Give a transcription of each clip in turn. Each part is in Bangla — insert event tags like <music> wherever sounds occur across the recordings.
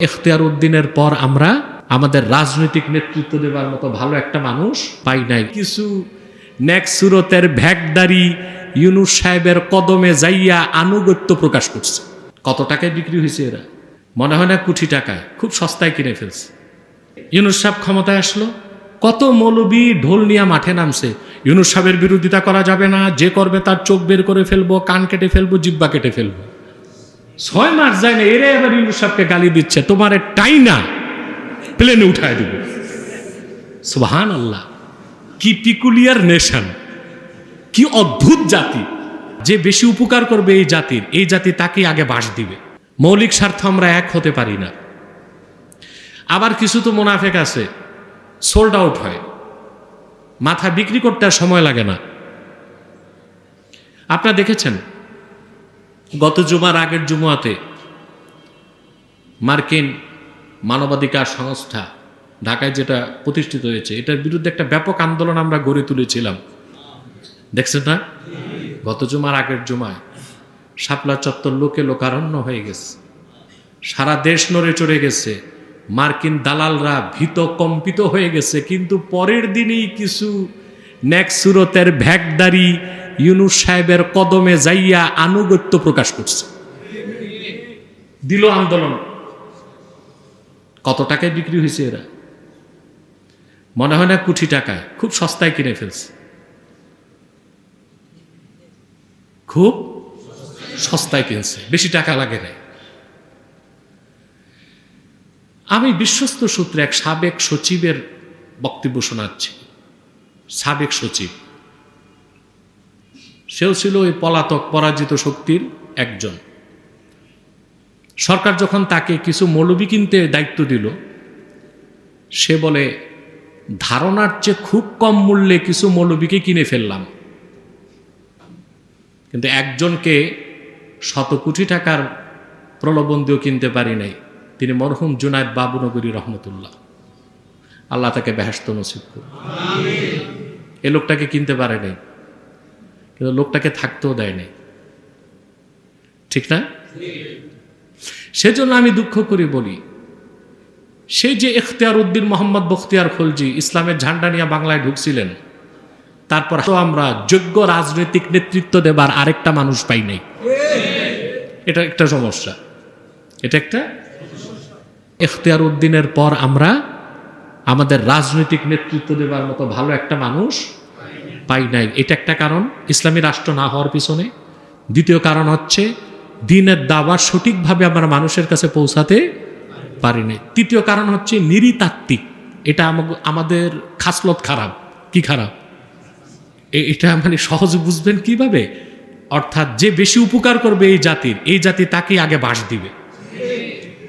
এখতিয়ার উদ্দিনের পর আমরা আমাদের রাজনৈতিক নেতৃত্ব দেবার মতো ভালো একটা মানুষ পাই নাই। কিছু নেক্সট সুরতের ভ্যাগদারি ইউনুস সাহেবের কদমে যাইয়া আনুগত্য প্রকাশ করছে। কত টাকায় বিক্রি হয়েছে এরা? মনে হয় না কোটি টাকায়, খুব সস্তায় কিনে ফেলছে। ইউনুস সাহেব ক্ষমতায় আসলো। কত মৌলবী ঢোল নিয়ে মাঠে নামছে। ইউনুস সাহেবের বিরোধিতা করা যাবে না, যে করবে তার চোখ বের করে ফেলব, কান কেটে ফেলব, জিব্বা কেটে ফেলব। ছয় মাস যায় না, এরে এবার ইউনুস সাহেবকে গালি দিচ্ছে, তোমার টাই না প্লেনে উঠায় দিব। সুবহান আল্লাহ কি পিকুলিয়ার নেশন কি অদ্ভুত জাতি। যে বেশি উপকার করবে এই জাতির, এই জাতি তাকে আগে বাস দিবে। মৌলিক স্বার্থ আমরা এক হতে পারি না। আবার কিছু তো মোনাফেক আছে সোল্ড আউট হয়। মাথা বিক্রি করতে আর সময় লাগে না। আপনারা দেখেছেন? গত জুমার আগের জুমুয়াতে মার্কিন মানবাধিকার সংস্থা ঢাকায় যেটা প্রতিষ্ঠিত হয়েছে, এটার বিরুদ্ধে একটা ব্যাপক আন্দোলন আমরা গড়ে তুলেছিলাম। দেখছেন না? গত জুমার আগের জুমায় শাপলা চত্বর লোকে লোকারণ্য হয়ে গেছে। সারা দেশ নড়ে চড়ে গেছে। মার্কিন দালালরা ভীত কম্পিত হয়ে গেছে, কিন্তু পরের দিনেই কিছু নেক্সুরতের ভ্যাগদারি ইউনুস সাহেবের কদমে যাইয়া আনুগত্য প্রকাশ করছে। দিল আন্দোলন। কত টাকায় বিক্রি হয়েছে এরা? মনে হয় না কোটি টাকায়। খুব সস্তায় কিনে ফেলছে। খুব সস্তায় কিনছে। বেশি টাকা লাগে না আমি বিশ্বস্ত সূত্রে এক সাবেক সচিবের বক্তব্য শোনাচ্ছি। সাবেক সচিব। সেও ছিল ওই পলাতক পরাজিত শক্তির একজন। সরকার যখন তাকে কিছু মৌলবি কিনতে দায়িত্ব দিল, সে বলে, ধারণার চেয়ে খুব কম মূল্যে কিছু মৌলবীকে কিনে ফেললাম। কিন্তু একজনকে শত কোটি টাকার প্রলোভন দিয়েও কিনতে পারি নাই। তিনি মরহুম জুনায়দ বাবুনগরী রহমতুল্লাহ। আল্লাহ তাকে বেহাস্ত নসিব এ লোকটাকে কিনতে পারে নাই। কিন্তু লোকটাকে থাকতেও দেয় নাই। ঠিক না? সেজন্য আমি দুঃখ করে বলি, সেই যে এখতিয়ার উদ্দিন মোহাম্মদ বখতিয়ার খলজি ইসলামের ঝান্ডা নিয়ে বাংলায় ঢুকছিলেন, তারপর তো আমরা যোগ্য রাজনৈতিক নেতৃত্ব দেবার আরেকটা মানুষ পাই নাই। এটা একটা সমস্যা। এটা একটা এখতিয়ার উদ্দিনের পর আমরা আমাদের রাজনৈতিক নেতৃত্ব দেবার মতো ভালো একটা মানুষ পাই নাই। এটা একটা কারণ, ইসলামী রাষ্ট্র না হওয়ার পিছনে। দ্বিতীয় কারণ হচ্ছে, দিনের দাবা সঠিকভাবে আমরা মানুষের কাছে পৌঁছাতে পারি নাই। তৃতীয় কারণ হচ্ছে, নিরিতাত্ত্বিক। এটা আমাদের খাসলত খারাপ। কি খারাপ? এটা মানে সহজ বুঝবেন কীভাবে? অর্থাৎ যে বেশি উপকার করবে এই জাতির, এই জাতি তাকে আগে বাস দিবে।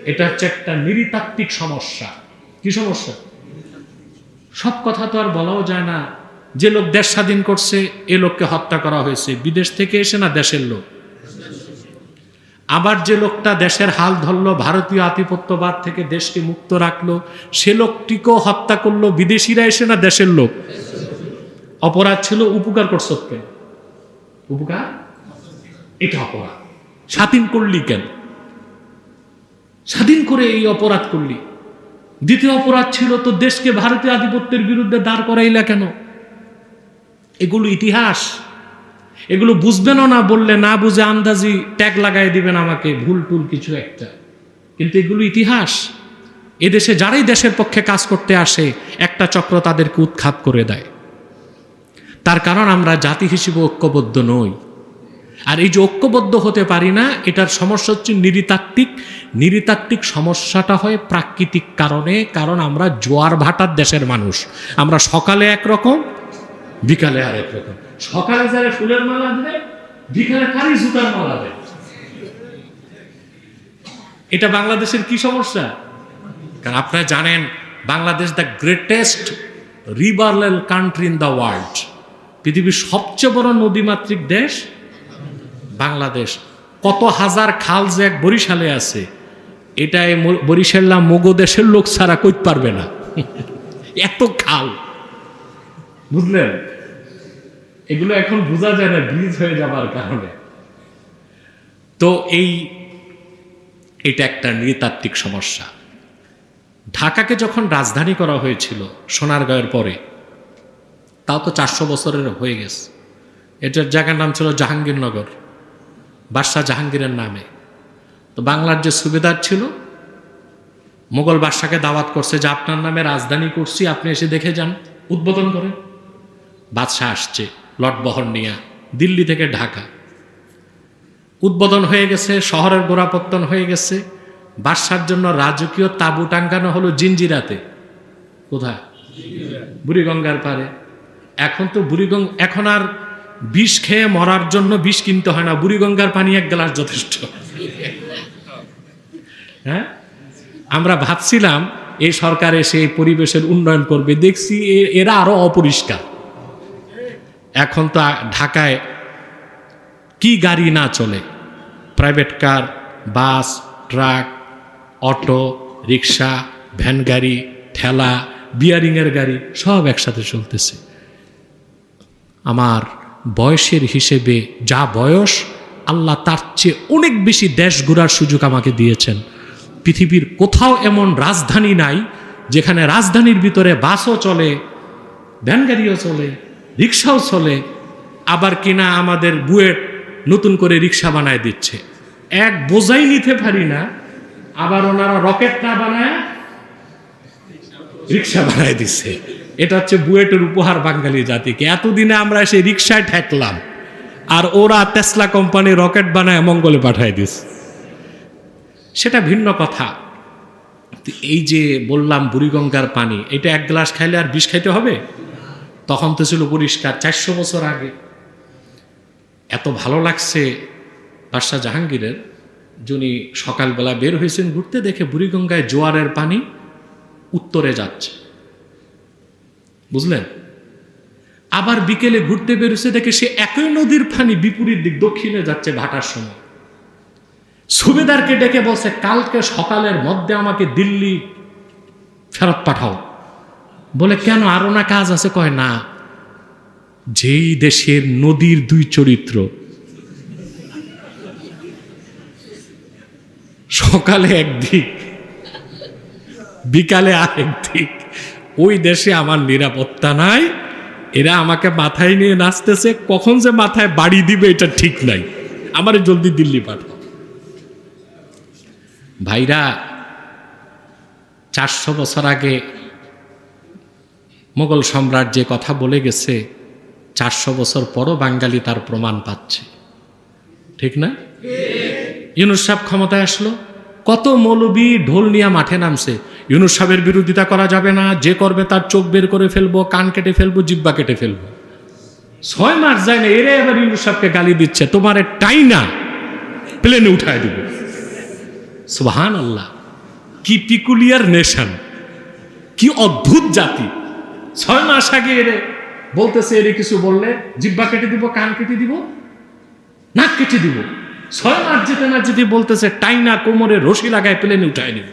এটা হচ্ছে একটা নিরিতাত্ত্বিক সমস্যা। কি সমস্যা? সব কথা তো আর বলাও যায় না। যে লোক দেশ স্বাধীন করছে, এ লোককে হত্যা করা হয়েছে। বিদেশ থেকে এসে না দেশের লোক? আবার যে লোকটা দেশের হাল ধরলো, ভারতীয় আধিপত্যবাদ থেকে দেশকে মুক্ত রাখল, সে লোকটিকেও হত্যা করল, বিদেশিরা এসে না দেশের লোক? অপরাধ ছিল উপকার করছ উপকার? এটা অপরাধ। স্বাধীন করলি কেন? স্বাধীন করে এই অপরাধ করলি। দ্বিতীয় অপরাধ ছিল, তো দেশকে ভারতীয় আধিপত্যের বিরুদ্ধে দাঁড় করাইলা কেন? এগুলো ইতিহাস। এগুলো বুঝবেনও না, বললে না বুঝে আন্দাজি ট্যাগ লাগাই দিবেন আমাকে, ভুল টুল কিছু একটা। কিন্তু এগুলো ইতিহাস। এদেশে যারাই দেশের পক্ষে কাজ করতে আসে, একটা চক্র তাদেরকে উৎখাত করে দেয়। তার কারণ আমরা জাতি হিসেবে ঐক্যবদ্ধ নই। আর এই যে ঐক্যবদ্ধ হতে পারি না, এটার সমস্যা হচ্ছে নিরিতাত্ত্বিক নিরিতাত্ত্বিক সমস্যাটা হয় প্রাকৃতিক কারণে, কারণ আমরা জোয়ার ভাটার দেশের মানুষ। আমরা সকালে একরকম বিকালে আরেক রকম সকালে যারা ফুলের মালা দেয়, বিকালে কারি জুতার মালা দেয়? এটা বাংলাদেশের কি সমস্যা? কারণ আপনারা জানেন, Bangladesh the greatest রিভারলেল country in the world পৃথিবীর সবচেয়ে বড় নদীমাতৃক দেশ বাংলাদেশ। কত হাজার খাল যে এক বরিশালে আছে, এটাই বরিশাল্লা মগো দেশের লোক ছাড়া কইত পারবে না। <laughs> এত খাল। বুঝলেন? এগুলো এখন বোঝা যায় না ব্রিজ হয়ে যাবার কারণে। তো এই, এটা একটা নৃতাত্ত্বিক সমস্যা। ঢাকাকে যখন রাজধানী করা হয়েছিল সোনারগাঁয়ের পরে, তাও তো চারশো বছরের হয়ে গেছে। এটার জায়গার নাম ছিল জাহাঙ্গীরনগর, বাদশাহ জাহাঙ্গীরের নামে। তো বাংলার যে সুবেদার ছিল, মোগল বাদশাকে দাওয়াত করছে যে, আপনার নামে রাজধানী করছি, আপনি এসে দেখে যান, উদ্বোধন করেন। বাদশাহ আসছে লটবহর নিয়ে, দিল্লি থেকে ঢাকা। উদ্বোধন হয়ে গেছে, শহরের গোড়াপত্তন হয়ে গেছে। বাদশার জন্য রাজকীয় তাঁবু টাঙ্গানো হলো জিঞ্জিরাতে কোথায়? বুড়িগঙ্গার পারে। এখন তো বুড়িগঙ্গ এখন আর বিষ খেয়ে মরার জন্য বিষ কিনতে হয় না, বুড়িগঙ্গার পানি এক গ্লাস যথেষ্ট। হ্যাঁ? আমরা ভাবছিলাম, এই সরকার এসে পরিবেশের উন্নয়ন করবে, দেখছি এরা আরও অপরিষ্কার। এখন তো ঢাকায় কি গাড়ি না চলে? Private car bus truck auto rickshaw van গাড়ি, ঠেলা বিয়ারিংয়ের গাড়ি সব একসাথে চলতেছে। আমার বয়সের হিসেবে যা বয়স, আল্লাহ তার চেয়ে অনেক বেশি দেশ ঘোরার সুযোগ আমাকে দিয়েছেন। পৃথিবীর কোথাও এমন রাজধানী নাই, যেখানে রাজধানীর ভিতরে বাসও চলে ভ্যান গাড়িও চলে রিক্সাও চলে, আবার কিনা আমাদের বুয়েট নতুন করে রিক্সা বানায় দিচ্ছে। এক বোঝাই নিতে পারি না, আবার ওনারা রকেট না বানায় রিক্সা বানায় দিচ্ছে। এটা হচ্ছে বুয়েটের উপহার বাঙালি জাতিকে। এতদিনে আমরা সেই রিক্সায় ঠেকলাম, আর ওরা তেসলা কোম্পানি রকেট বানায় মঙ্গলে পাঠায় দিস। সেটা ভিন্ন কথা। এই যে বললাম বুড়িগঙ্গার পানি, এটা এক গ্লাস খাইলে আর বিষ খাইতে হবে? তখন তো ছিল পরিষ্কার। চারশো বছর আগে এত ভালো লাগছে বাদশাহ জাহাঙ্গীরের, যিনি সকালবেলা বের হয়েছেন ঘুরতে দেখে বুড়িগঙ্গায় জোয়ারের পানি উত্তরে যাচ্ছে। বুঝলেন? আবার বিকেলে ঘুরতে বেরোছে দেখে সে একই নদীর পানি বিপরীত দিক, দক্ষিণে যাচ্ছে ভাটার সময়। সুবেদারকে ডেকে বলছে, কালকে সকালের মধ্যে আমাকে দিল্লি ফেরত পাঠাও। বলে, কেন? আরও না কাজ আছে? কয়, না, যেই দেশের নদীর দুই চরিত্র। সকালে একদিক বিকালে আরেক দিক। ওই দেশে আমার নিরাপত্তা নাই, এরা আমাকে মাথায় নিয়ে নাচতেছে, কখন যে মাথায় বাড়ি দিবে এটা ঠিক নাই। আমার জলদি দিল্লি পাঠাও। ভাইরা, চারশো বছর আগে মোগল সম্রাট যে কথা বলে গেছে, চারশো বছর পরও বাঙালি তার প্রমাণ পাচ্ছে। ঠিক না? ইউনুস সাহেব ক্ষমতায় আসলো, কত মৌলবি ঢোল নিয়ে মাঠে নামছে। ইউনুস সাহেবের বিরোধিতা করা যাবে না, যে করবে তার চোখ বের করে ফেলব, কান কেটে ফেলব, জিব্বা কেটে ফেলব। ছয় মাস যায় না, এরে এবার ইউনুস সাহেবকে গালি দিচ্ছে, তোমার টাই না প্লেনে উঠায় দিব। সুবহান আল্লাহ কি পিকুলিয়ার নেশন, কি অদ্ভুত জাতি। ছয় মাস আগে এরে বলতেছে, এরে কিছু বললে, জিব্বা কেটে দিব, কান কেটে দিব, নাক কেটে দিব। ছয় মাস যেতে না যেতে বলতেছে, টাইনা কোমরে রশি লাগায় প্লেনে উঠায় নিব।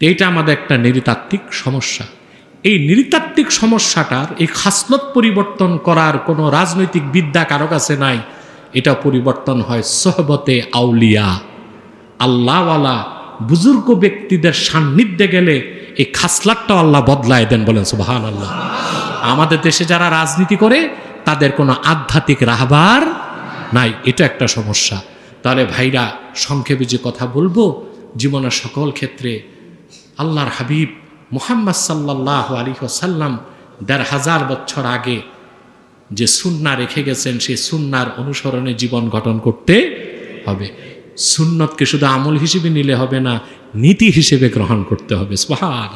এইটা আমাদের একটা নৃতাত্ত্বিক সমস্যা। এই নৃতাত্ত্বিক সমস্যাটার এই খাসলত পরিবর্তন করার কোনো রাজনৈতিক বিদ্যা কারও কাছে নাই? এটা পরিবর্তন হয় সহবতে আউলিয়া। আল্লাহওয়ালা বুজুর্গ ব্যক্তিদের সান্নিধ্যে গেলে এই খাসলাটটাও আল্লাহ বদলায় দেন বলেন সুবাহান আল্লাহ আমাদের দেশে যারা রাজনীতি করে, তাদের কোনো আধ্যাত্মিক রাহবার নাই। এটা একটা সমস্যা। তাহলে ভাইরা, সংক্ষেপে যে কথা বলব, জীবনের সকল ক্ষেত্রে আল্লাহর হাবিব মুহাম্মদ সাল্লাহ আলী সাল্লাম দেড় হাজার বছর আগে যে সুন্না রেখে গেছেন সেই সুন্নার অনুসরণে জীবন গঠন করতে হবে। সুন্নতকে শুধু আমল হিসেবে নিলে হবে না নীতি হিসেবে গ্রহণ করতে হবে সুবহান